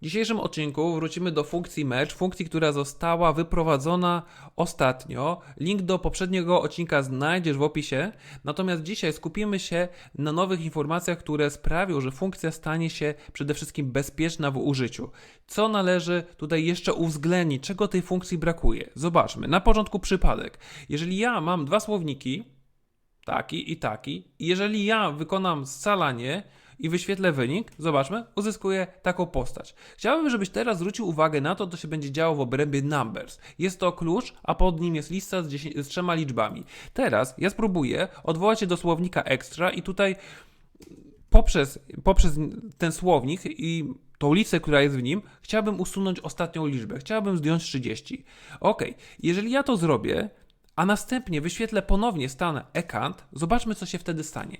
W dzisiejszym odcinku wrócimy do funkcji merge, funkcji, która została wyprowadzona ostatnio. Link do poprzedniego odcinka znajdziesz w opisie. Natomiast dzisiaj skupimy się na nowych informacjach, które sprawią, że funkcja stanie się przede wszystkim bezpieczna w użyciu. Co należy tutaj jeszcze uwzględnić, czego tej funkcji brakuje? Zobaczmy. Na początku przypadek. Jeżeli ja mam dwa słowniki, taki i taki, jeżeli ja wykonam scalanie, i wyświetlę wynik, zobaczmy, uzyskuję taką postać. Chciałbym, żebyś teraz zwrócił uwagę na to, co się będzie działo w obrębie numbers. Jest to klucz, a pod nim jest lista z, 10, z trzema liczbami. Teraz ja spróbuję odwołać się do słownika extra i tutaj poprzez, poprzez ten słownik i tą listę, która jest w nim, chciałbym usunąć ostatnią liczbę. Chciałbym zdjąć 30. Ok, jeżeli ja to zrobię, a następnie wyświetlę ponownie stan ekant, zobaczmy, co się wtedy stanie.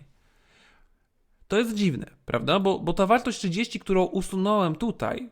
To jest dziwne, prawda? Bo, bo ta wartość 30, którą usunąłem tutaj,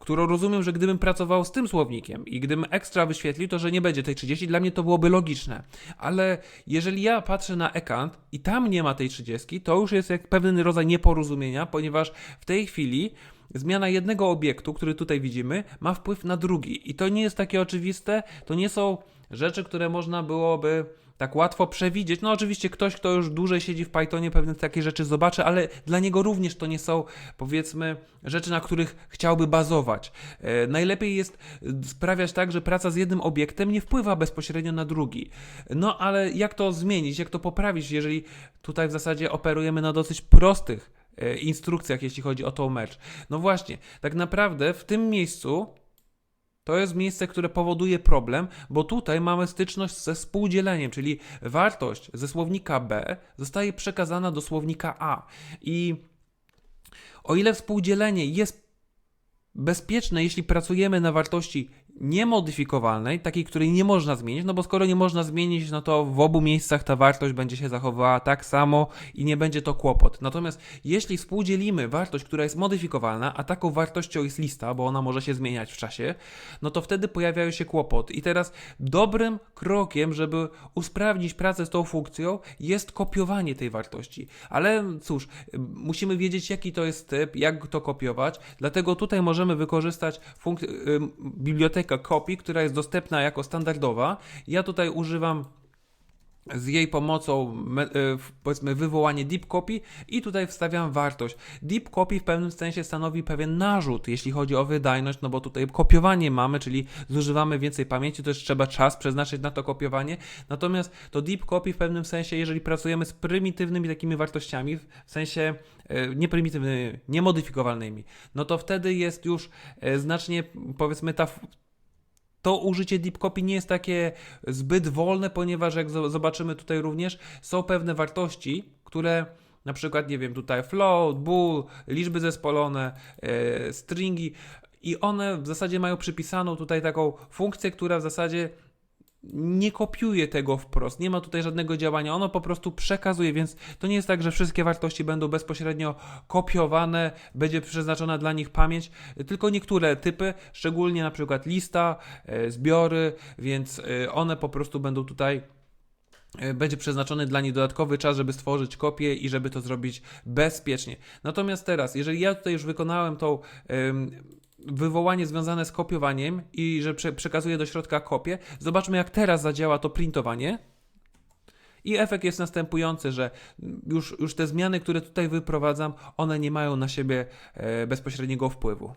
którą rozumiem, że gdybym pracował z tym słownikiem i gdybym ekstra wyświetlił, to że nie będzie tej 30, dla mnie to byłoby logiczne. Ale jeżeli ja patrzę na ekant i tam nie ma tej 30, to już jest jak pewien rodzaj nieporozumienia, ponieważ w tej chwili zmiana jednego obiektu, który tutaj widzimy, ma wpływ na drugi. I to nie jest takie oczywiste, to nie są rzeczy, które można byłoby tak łatwo przewidzieć. No oczywiście ktoś, kto już dłużej siedzi w Pythonie, pewnie takie rzeczy zobaczy, ale dla niego również to nie są, powiedzmy, rzeczy, na których chciałby bazować. E, najlepiej jest sprawiać tak, że praca z jednym obiektem nie wpływa bezpośrednio na drugi. No ale jak to zmienić, jak to poprawić, jeżeli tutaj w zasadzie operujemy na dosyć prostych e, instrukcjach, jeśli chodzi o tą mecz. No właśnie, tak naprawdę w tym miejscu to jest miejsce, które powoduje problem, bo tutaj mamy styczność ze współdzieleniem, czyli wartość ze słownika B zostaje przekazana do słownika A. I o ile współdzielenie jest bezpieczne, jeśli pracujemy na wartości niemodyfikowalnej, takiej, której nie można zmienić, no bo skoro nie można zmienić, no to w obu miejscach ta wartość będzie się zachowała tak samo i nie będzie to kłopot. Natomiast jeśli współdzielimy wartość, która jest modyfikowalna, a taką wartością jest lista, bo ona może się zmieniać w czasie, no to wtedy pojawiają się kłopoty. I teraz dobrym krokiem, żeby usprawnić pracę z tą funkcją, jest kopiowanie tej wartości. Ale cóż, musimy wiedzieć, jaki to jest typ, jak to kopiować, dlatego tutaj możemy wykorzystać funk- bibliotekę copy, która jest dostępna jako standardowa. Ja tutaj używam z jej pomocą e, powiedzmy wywołanie deep copy i tutaj wstawiam wartość. Deep copy w pewnym sensie stanowi pewien narzut, jeśli chodzi o wydajność, no bo tutaj kopiowanie mamy, czyli zużywamy więcej pamięci, też trzeba czas przeznaczyć na to kopiowanie. Natomiast to deep copy w pewnym sensie, jeżeli pracujemy z prymitywnymi takimi wartościami, w sensie e, nie prymitywnymi, niemodyfikowalnymi, no to wtedy jest już e, znacznie powiedzmy ta to użycie deep copy nie jest takie zbyt wolne, ponieważ jak zobaczymy tutaj również, są pewne wartości, które na przykład, nie wiem, tutaj float, bool, liczby zespolone, e, stringi i one w zasadzie mają przypisaną tutaj taką funkcję, która w zasadzie nie kopiuje tego wprost, nie ma tutaj żadnego działania, ono po prostu przekazuje, więc to nie jest tak, że wszystkie wartości będą bezpośrednio kopiowane, będzie przeznaczona dla nich pamięć, tylko niektóre typy, szczególnie na przykład lista, e, zbiory, więc e, one po prostu będą tutaj e, będzie przeznaczony dla nich dodatkowy czas, żeby stworzyć kopię i żeby to zrobić bezpiecznie. Natomiast teraz, jeżeli ja tutaj już wykonałem tą wywołanie związane z kopiowaniem i że prze, przekazuje do środka kopię. Zobaczmy, jak teraz zadziała to printowanie. I efekt jest następujący, że już, już te zmiany, które tutaj wyprowadzam, one nie mają na siebie e, bezpośredniego wpływu.